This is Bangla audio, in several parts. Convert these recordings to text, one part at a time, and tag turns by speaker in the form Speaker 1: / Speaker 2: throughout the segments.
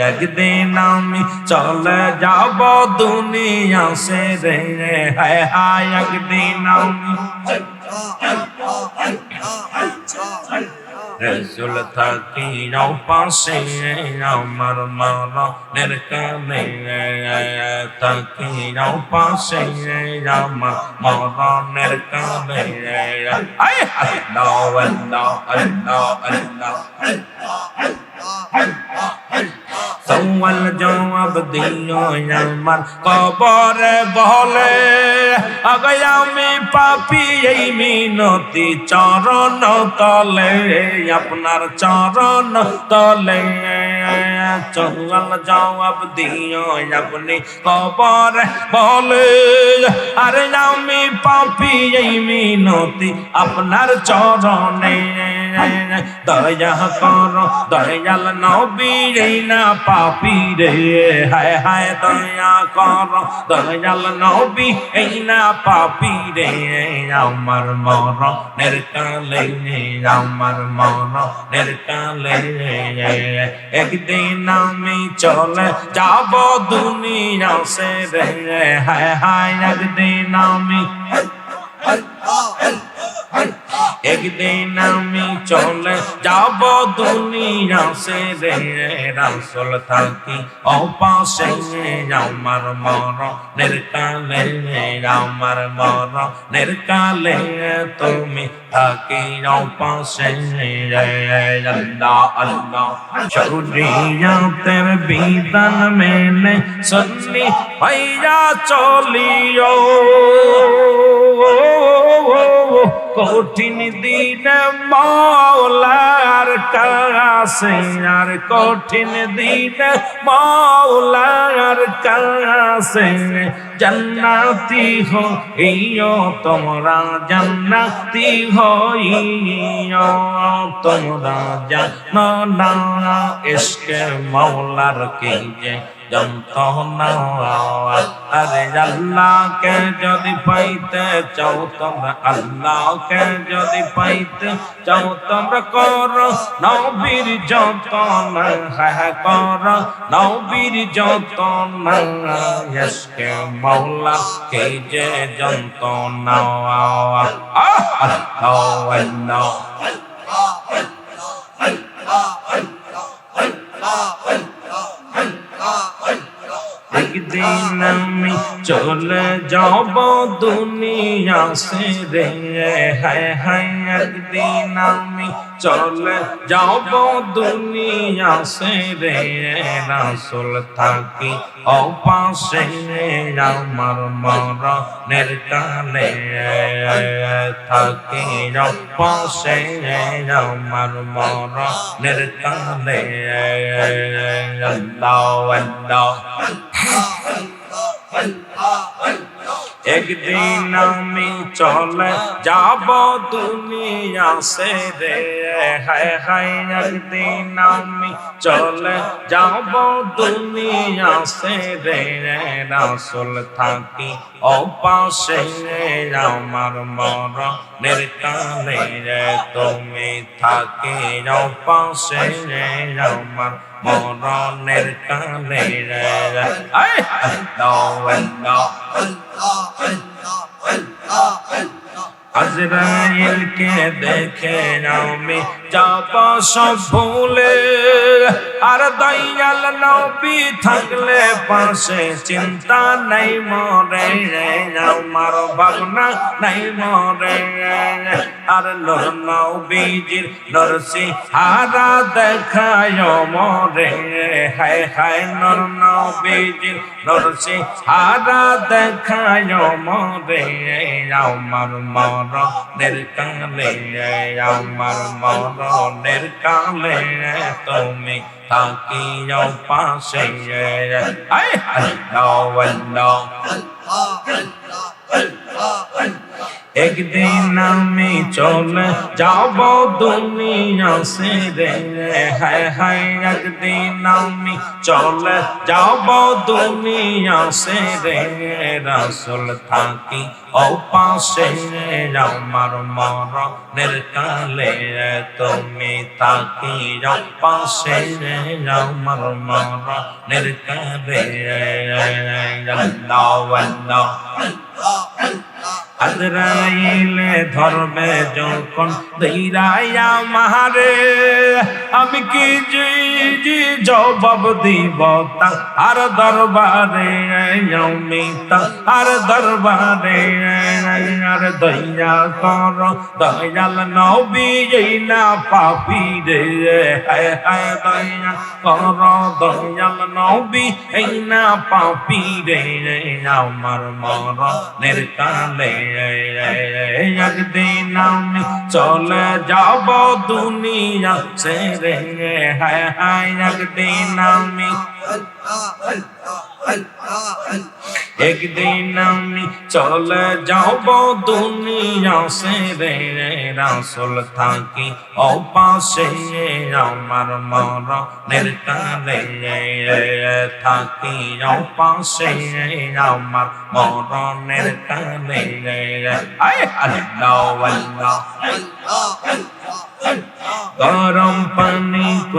Speaker 1: একদিন আমি চলে যাব দুনিয়া সে রে হায় হায় একদিন আমি রসুল থাকি যাও পাশে আমার মরণের কানে থাকি যাও পাশে আমার কানে আয় আল্লাহ আল্লাহ আল্লাহ আল্লাহ সওয়াল জবাব দিও আমার কবরে বলে আগে আমি পাপি, এই মিনতি চরণ তলে, আপনার চরণ তলে। চল জবাব দিও আপনি কবরে বলে। আরে আমি পাপি, এই মিনতি আপনার চরণে। দয়া কর, দয়াল নবী না পাপি রে। হায় হায়, দয়া কর, দয়াল নবী, এই না পাপি রে। আমার মর নিরকালে আমার মর নিরকালে একদিন আমি চলে যাব দুনিয়া সে রে হায় হায় একদিন আমি একদিন আমি চলে যাব দুনিয়া সে রে রাসুল থাকি। অপাশে আমার মর নিরকালে আমার মর নিরকালে তুমি থাকি। অপাশে আল্লাহ আল্লাহ, শরীয়তের বিধান মেনে সন্নি ভাইয়া চলিও। কঠিন দিন মৌলার কাছে, আর কঠিন দিন মৌলার কাছে। জন্নাতি হইও তোমরা জন্নাতি হইও তোমরা জানো না ইশকে মৌলার কি যে যন্ত্রণা আরে আল্লাহকে যদি পাইতে চাও, তোমরা আল্লাহকে যদি পাইতে চাও, তোমরা কর। নবীর যতন হ্যাঁ কর। নবীর যতন ইসকে মৌলা কে যে যন্ত্রণা আল্লাহ আল্লাহ একদিন আমি চলে যাব দুনিয়া সে রে। হায় হায়, একদিন আমি চলে যাব দুনিয়া সে রে। রাসুল থাকি অপাশে আমার মর নির্কালে থাকি অপাশে আমার মর নির্কালে আল্লাহ আল্লাহ। একদিন আমি চলে যাব দুনিয়া সে রে। হায় হায়, একদিন আমি চলে যাব দুনিয়া সে রে। রাসুল থাকি অপাশে, আমার মর নির্কালে রে। তুমি থাকি অপাশে, আমার মরণের কালে আজরাইলকে দেখে আমি যাব সব ভুলে। আর দয়াল নবী থাকলে পাশে চিন্তা নাই মরে আমার ভাবনা নাই মরে আর নর নবীজির নরসি হারা দেখায় মরে হায় হায়, নর নবীজির নরসি হারা দেখায় মরে আমার মরণের কালে, আমার মরণের কালে তুমি থাকি পাশে আয় আল্লাহ আল্লাহ একদিন আমি চলে যাব দুনিয়া রে হায় হায়, একদিন আমি চলে যাব দুনিয়া রে রাসুল থাকি ও পাশে আমার মরণের কালে তুমি থাকি ও পাশে আমার মরণের কালে। আল্লাহ আল্লাহ আজরাইলে ধরবে যখন ধীরাইয়া মারে আমি কি জি জি জবাব দিব তা? আর দরবারে আমি তা আর দরবারে আর দয়া কর। দয়াল নবী না পাপি রে, হায় হায় দয়া কর। দয়াল নবী এই না পাপি রে, আমার মরণের কালে একদিন আমি চলে যাব দুনিয়া। ছেড়ে হায় হায় একদিন আমি একদিন আমি চলে যাব দুনিয়া ছেড়ে রাসুল থাকি, ও পাশে আমার মরণের কালে থাকি, ও পাশে আমার মরণের কালে আল্লাহ আল্লাহ। গরম পানি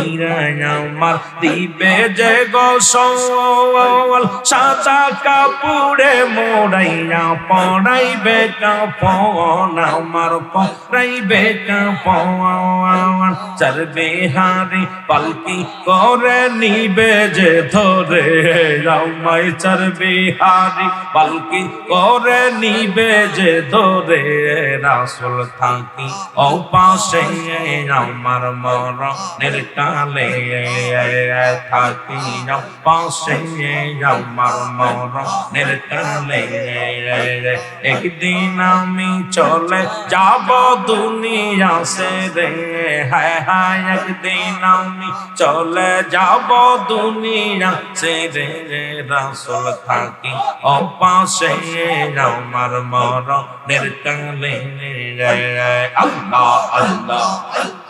Speaker 1: কইরা আমার দিবে যে গোসল সাদা কাপুড়ে মোড়াইয়া পড়াইবে কাপন, আমার পড়াইবে কাপন। চরবে হারি পালকি করে নিবে যে ধরে রামাই চরবে হারি পালকি করে নিবে যে ধরে, রাসুল থাকি ও পাশে আমার মরণের কালে থাকি পাশে আমার মরণের কালে একদিন আমি চলে যাব দুনিয়া সে রে হায় হায় একদিন আমি চলে যাব দুনিয়া সে রে রাসুল থাকি ও পাশে আমার মরণের কালে আল্লাহ আল্লাহ ছেজবি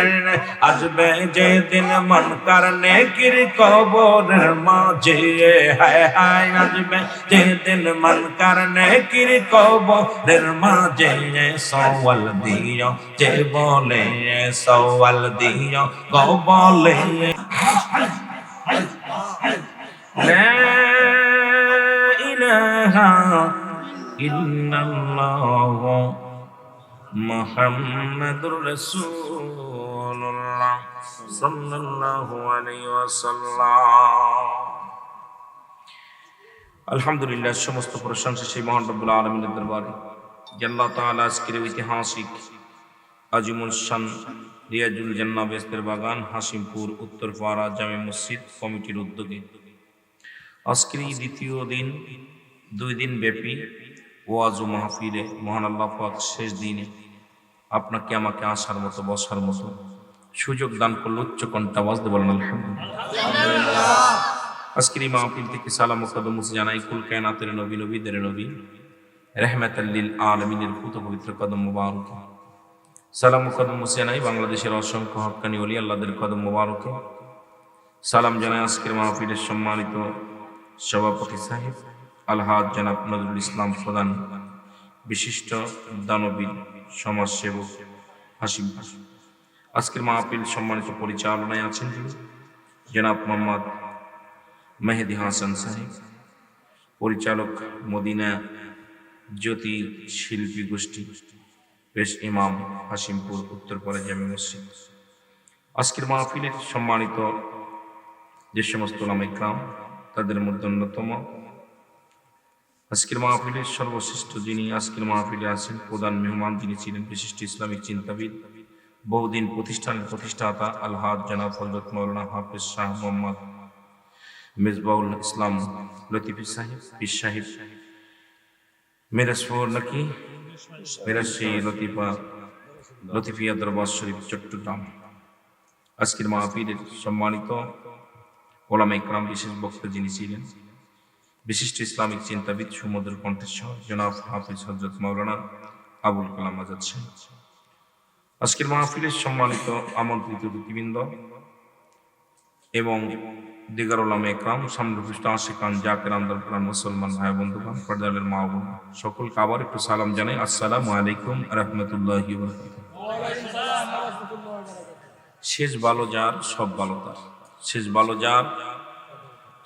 Speaker 1: জনে আসবে যেদিন মন কারণে কির কবরের মাঝে হায় হায় আসবে যেদিন মন কারণে কির কবরের মাঝে সওয়াল দিও যে বলে সওয়াল দিও গো বলে لا إله إلا الله মোহাম্মদুর রাসূলুল্লাহ সাল্লাল্লাহু আলাইহি ওয়াসাল্লাম। আলহামদুলিল্লাহ, সমস্ত প্রশংসা সেই মহান রব্বুল আলমিনের দরবারে। জাল্লা তাআলা আজকের ঐতিহাসিক আজিমুল শান রিয়াজুল জান্না বেস্তের বাগান হাসিমপুর উত্তরপাড়া জামে মসজিদ কমিটির উদ্যোগে। আজকের দ্বিতীয় দিন, দুই দিন ব্যাপী ওয়াজ ও মাহফিলে মহান আল্লাহ পাক শেষ দিনে আপনাকে আমাকে আসার মতো, বসার মতো সুযোগ দান করল উচ্চ কণ্ঠা আওয়াজ দিয়ে বলেন, আলহামদুলিল্লাহ। আজকের এই মাহফিল থেকে সালাম কদম জানাই, কুল কায়নাতের নবী, নবীদের নবী রহমাতাল্লিল আলমিনের পুত পবিত্র কদম মুবারক। সালাম কদম জানাই বাংলাদেশের অসংখ্য হক্কানি অলি আল্লাহদের কদম মুবারকে। সালাম জানাই আজকের মাহফিলের সম্মানিত সভাপতি সাহেব। আলহাদ জনাব নজরুল ইসলাম প্রধান, বিশিষ্ট দানবীর সমাজসেবক হাসিম আজকের মাহফিল সম্মানিত পরিচালনায় আছেন জনাব মোহাম্মদ মেহেদি হাসান সাহেব, পরিচালক মদিনা জ্যোতি শিল্পী গোষ্ঠী বেশ ইমাম হাসিমপুর উত্তরপাড়া জামি মসজিদ। আজকের মাহফিলের সম্মানিত যে সমস্ত নামিকরাম তাদের মধ্যে অন্যতম আজকের মাহফিলের সর্বশ্রেষ্ঠ যিনি আজকের মাহফিলে আছেন, প্রধান মেহমান তিনি ছিলেন, বিশিষ্ট ইসলামিক চিন্তাবিদ, বহুদিন প্রতিষ্ঠানের প্রতিষ্ঠাতা আলহাদ জনাব হজরত মৌলানা হাফিজ শাহ মোহাম্মদ মিসবাউল ইসলাম লতিফি সাহেব, পীর সাহেব, মিরাজপুর নাকি? মিরাজশি লতিফা, লতিফিয়া দরবার শরীফ, চট্টগ্রাম। আজকের মাহফিলের সম্মানিত ওলামা ইকরাম, বিশেষ বক্তা যিনি ছিলেন বিশিষ্ট ইসলামিক চিন্তাবিদ সুমধুর কণ্ঠেশ্বর জনাব হাফিজ হজরত মাওলানা আবুল কালাম আজাদ সাহেব। আজকের মাহফিলের সম্মানিত আমন্ত্রিত অতিথিবৃন্দ এবং দিগার ওলামা একরাম সামরুষ্ট আশিকান জাকের আন্দোলন মুসলমান ভাই বন্ধুগণ পর্দালের মা বোন, সকলকে আবার একটু সালাম জানাই। আসসালামু আলাইকুম রহমতুল্লাহ শেষ ভালো যার, সব ভালো তার। শেষ ভালো যার